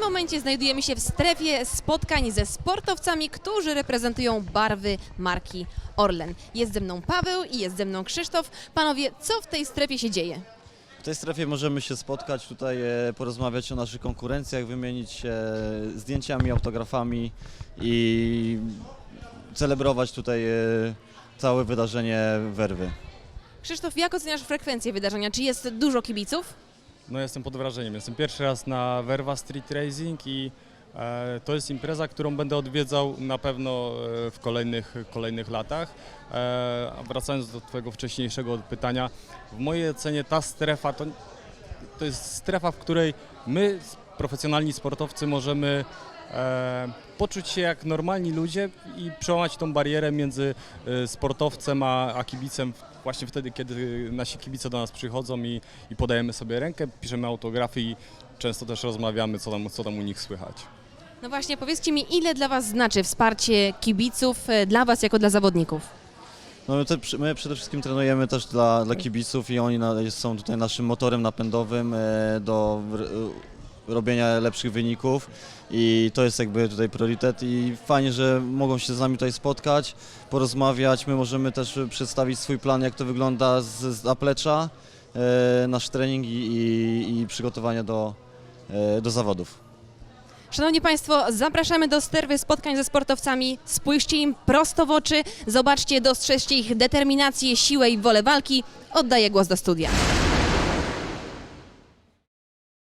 momencie znajdujemy się w strefie spotkań ze sportowcami, którzy reprezentują barwy marki Orlen. Jest ze mną Paweł i jest ze mną Krzysztof. Panowie, co w tej strefie się dzieje? W tej strefie możemy się spotkać, tutaj e, porozmawiać o naszych konkurencjach, wymienić się zdjęciami, autografami i celebrować tutaj e, całe wydarzenie Werwy. Krzysztof, jak oceniasz frekwencję wydarzenia? Czy jest dużo kibiców? No jestem pod wrażeniem. Jestem pierwszy raz na Verva Street Racing i e, to jest impreza, którą będę odwiedzał na pewno e, w kolejnych, kolejnych latach. E, wracając do Twojego wcześniejszego pytania, w mojej ocenie ta strefa to, to jest strefa, w której my, profesjonalni sportowcy, możemy poczuć się jak normalni ludzie i przełamać tą barierę między sportowcem a, a kibicem właśnie wtedy, kiedy nasi kibice do nas przychodzą i, i podajemy sobie rękę, piszemy autografy i często też rozmawiamy, co tam, co tam u nich słychać. No właśnie, powiedzcie mi, ile dla Was znaczy wsparcie kibiców e, dla Was jako dla zawodników? No my, te, my przede wszystkim trenujemy też dla, dla kibiców i oni na, są tutaj naszym motorem napędowym e, do robienia lepszych wyników i to jest jakby tutaj priorytet i fajnie, że mogą się z nami tutaj spotkać, porozmawiać, my możemy też przedstawić swój plan, jak to wygląda z, z zaplecza, e, nasz trening i, i, i przygotowania do, e, do zawodów. Szanowni Państwo, zapraszamy do sterwy spotkań ze sportowcami. Spójrzcie im prosto w oczy, zobaczcie, dostrzeżcie ich determinację, siłę i wolę walki. Oddaję głos do studia.